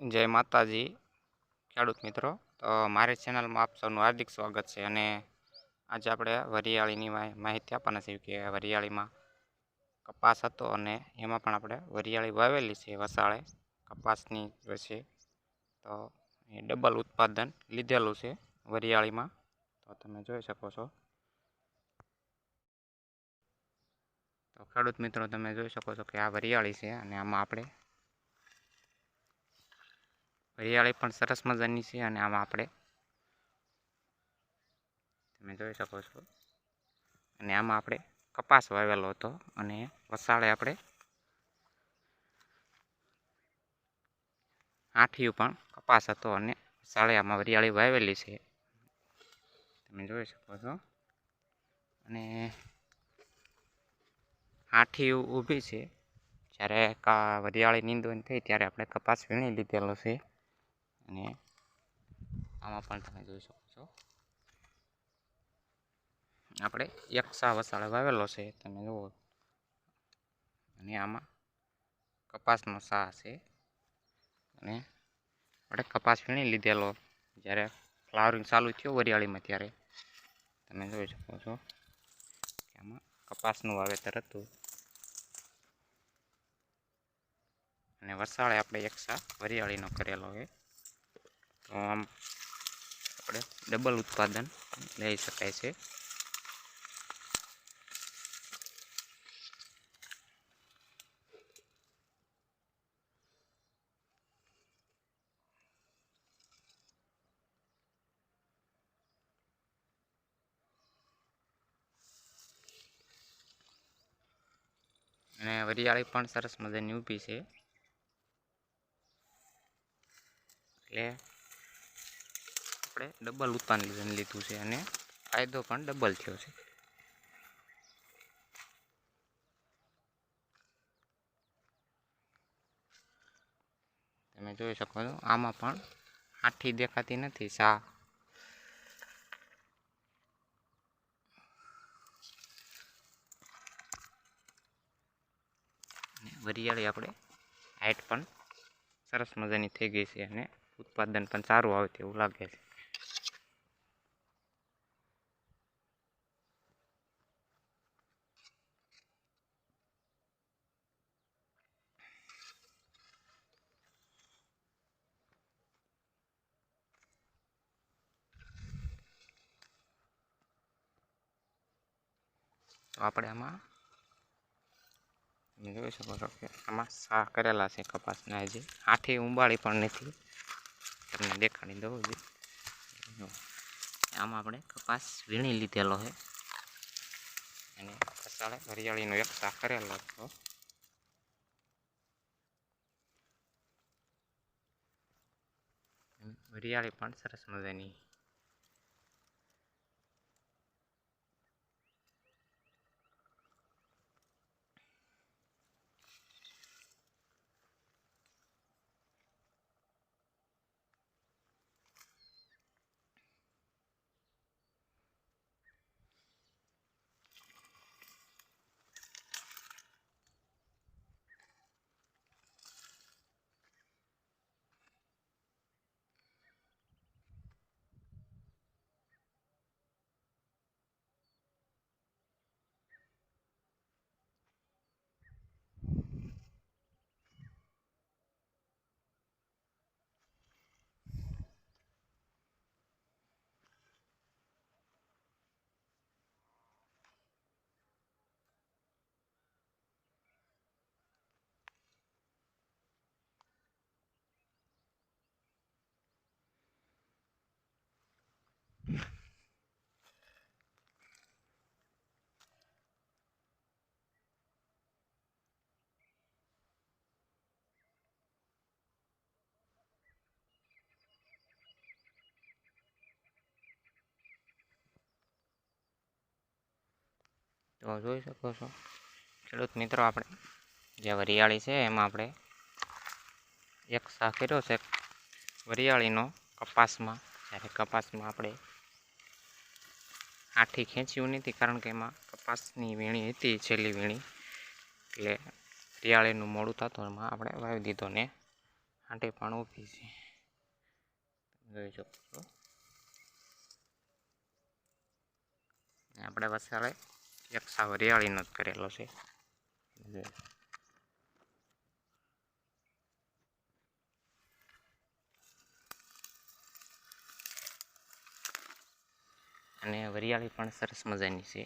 જય માતાજી, ખેડૂત મિત્રો. તો મારી ચેનલમાં આપ સૌનું હાર્દિક સ્વાગત છે અને આજે આપણે વરિયાળીની માહિ- માહિતી આપવાના છીએ કે વરિયાળીમાં કપાસ હતો અને એમાં પણ આપણે વરિયાળી વાવેલી છે વસાળે. કપાસની છે, તો એ ડબલ ઉત્પાદન લીધેલું છે વરિયાળીમાં. તો તમે જોઈ શકો છો. તો ખેડૂત મિત્રો, તમે જોઈ શકો છો કે આ વરિયાળી છે અને આમાં આપણે હરિયાળી પણ સરસ મજાની છે અને આમાં આપણે તમે જોઈ શકો છો. અને આમાં આપણે કપાસ વાવેલો હતો અને વસાળે આપણે આઠિયું પણ કપાસ હતો અને વસાળે આમાં વરિયાળી વાવેલી છે. તમે જોઈ શકો છો. અને આઠિયું ઊભી છે. જ્યારે વરિયાળી નીંદવાની થઈ ત્યારે આપણે કપાસ વીણી લીધેલો છે. અને આમાં પણ તમે જોઈ શકો છો. આપણે એક સા વસાળે વાવેલો છે, તમે જુઓ. અને આમાં કપાસનો સા છે. અને આપણે કપાસ વીણી લીધેલો. જ્યારે ફ્લાવરિંગ ચાલુ થયું વરિયાળીમાં ત્યારે. તમે જોઈ શકો છો કે આમાં કપાસનું વાવેતર હતું. અને વસાળે આપણે એક સા વરિયાળીનો કરેલો છે. તો આમ આપણે ડબલ ઉત્પાદન લઈ શકાય છે અને વરિયાળી પણ સરસ મજાની ઊભી છે એટલે આપણે ડબલ ઉત્પાદન લીધું છે અને ફાયદો પણ ડબલ થયો છે. તમે જોઈ શકો છો, આમાં પણ આઠી દેખાતી નથી સા વરિયાળી આપણે હાઈટ પણ સરસ મજાની થઈ ગઈ છે અને ઉત્પાદન પણ સારું આવે તેવું લાગે છે. તો આપણે આમાં જોઈ શકો છો કે આમાં સા કરેલા છે કપાસના હજી આઠે ઉંબાળી પણ નથી. તમને દેખાડી દઉં હજી આમાં આપણે કપાસ વીણી લીધેલો છે. અને કસાળે હરિયાળીનો એક સા કરેલો હતો. હરિયાળી પણ સરસ મજાની તો જોઈ શકો છો. ખેડૂત મિત્રો, આપણે જે વરિયાળી છે એમાં આપણે એક સા કર્યો છે. વરિયાળીનો કપાસમાં, જ્યારે કપાસમાં આપણે આઠી ખેંચ્યું નથી કારણ કે એમાં કપાસની વીણી હતી, છેલ્લી વીણી. એટલે વરિયાળીનું મોડું થતું, એમાં આપણે વાવી દીધો ને આંટી પણ ઊભી છે. જોઈ શકો આપણે વસાડે એક સાવ હરિયાળીનો જ કરેલો છે અને વરિયાળી પણ સરસ મજાની છે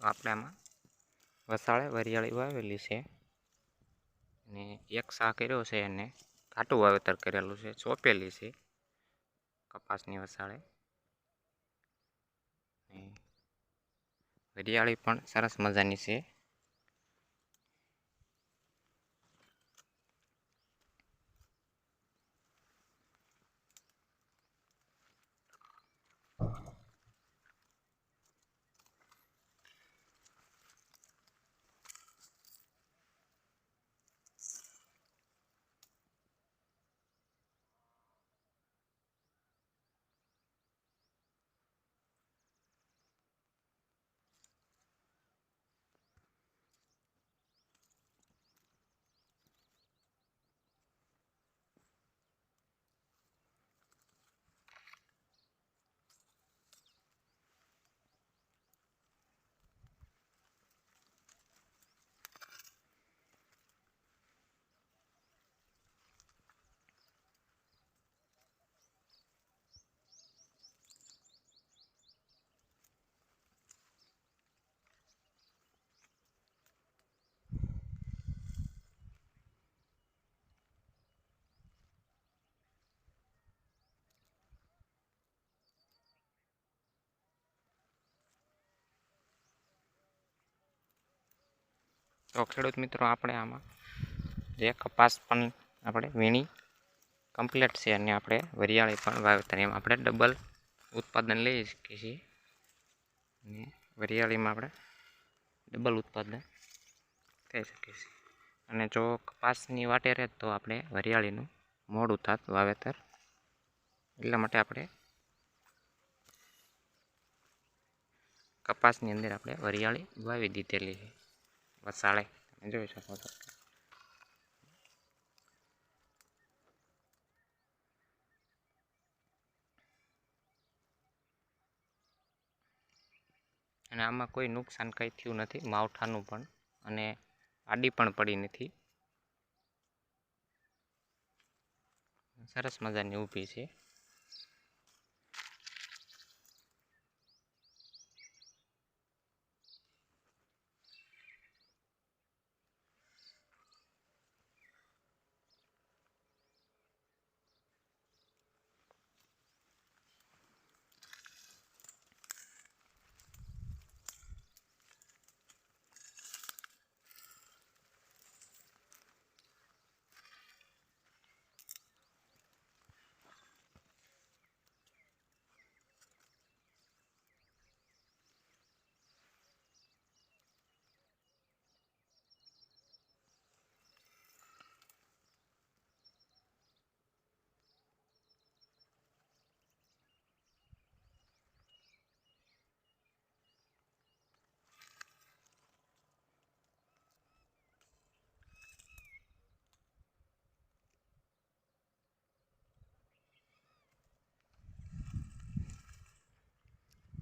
આપણે આમાં વસાળે વરિયાળી વાવેલી છે. અને એક સા કર્યો છે એને. કાટું વાવેતર કરેલું છે. ચોપેલી છે. કપાસની વસાળે. વરિયાળી પણ સરસ મજાની છે. તો ખેડૂત મિત્રો, આપણે આમાં જે કપાસ પણ આપણે વીણી કમ્પ્લીટ છે અને આપણે વરિયાળી પણ વાવેતર. એમ આપણે ડબલ ઉત્પાદન લઈ શકીએ છીએ. અને વરિયાળીમાં આપણે ડબલ ઉત્પાદન થઈ શકીએ છીએ. અને જો કપાસની વાટે રહે તો આપણે વરિયાળીનું મોડું થાત વાવેતર. એટલા માટે આપણે કપાસની અંદર આપણે વરિયાળી વાવી દીધેલી છે. વસાળે તમે જોઈ શકો છો અને આમાં કોઈ નુકસાન કંઈ થયું નથી, માવઠાનું પણ. અને આડી પણ પડી નથી. સરસ મજાની ઊભી છે.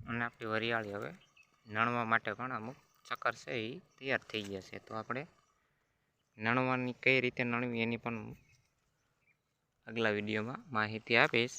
અને આપણી વરિયાળી હવે નણવા માટે પણ અમુક ચક્કર છે એ તૈયાર થઈ ગયા છે. તો આપણે નણવાની કઈ રીતે નણવી એની પણ આગલા વિડીયોમાં માહિતી આપીશ.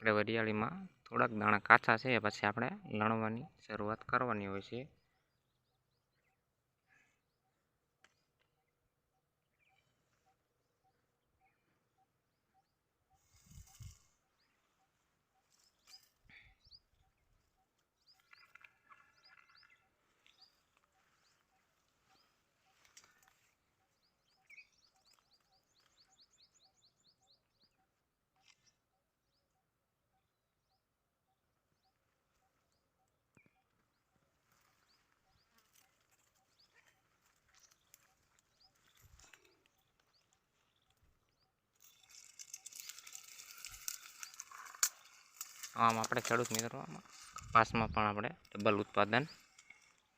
આપણે વરિયાળીમાં થોડાક દાણા કાચા છે પછી આપણે લણવાની શરૂઆત કરવાની હોય છે. આમ આપણે ખેડૂત મિત્રો કપાસમાં પણ આપણે ડબલ ઉત્પાદન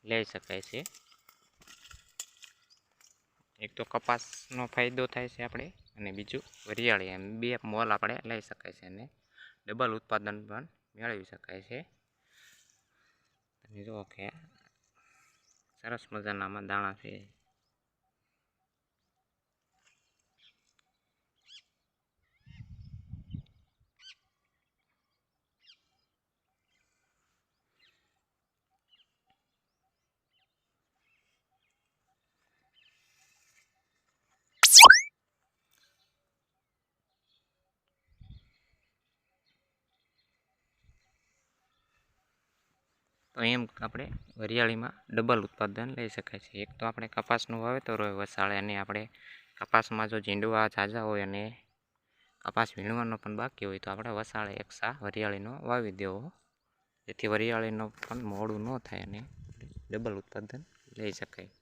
લઈ શકાય છે. એક તો કપાસનો ફાયદો થાય છે આપણે અને બીજું વરિયાળી એમ બે મોલ આપણે લઈ શકાય છે અને ડબલ ઉત્પાદન પણ મેળવી શકાય છે. જુઓ કે સરસ મજાના આમાં દાણા છે. તો એમ આપણે વરિયાળીમાં ડબલ ઉત્પાદન લઈ શકાય છે. એક તો આપણે કપાસનું વાવેતર હોય વસાળે અને આપણે કપાસમાં જો ઝીંડવા ઝાઝા હોય અને કપાસ વીણવાનો પણ બાકી હોય તો આપણે વસાળે એક સા વરિયાળીનો વાવી દેવો. જેથી વરિયાળીનો પણ મોડું ન થાય અને ડબલ ઉત્પાદન લઈ શકાય.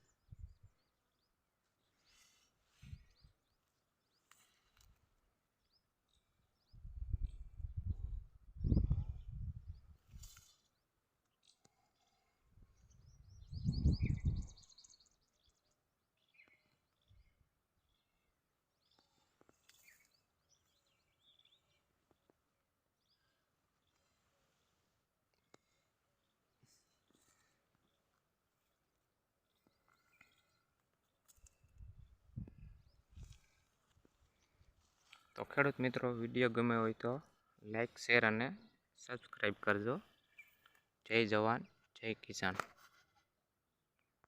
તો ખેડૂત મિત્રો, વીડિયો ગમે હોય તો લાઈક શેર અને સબસ્ક્રાઈબ કરજો. જય જવાન, જય કિસાન.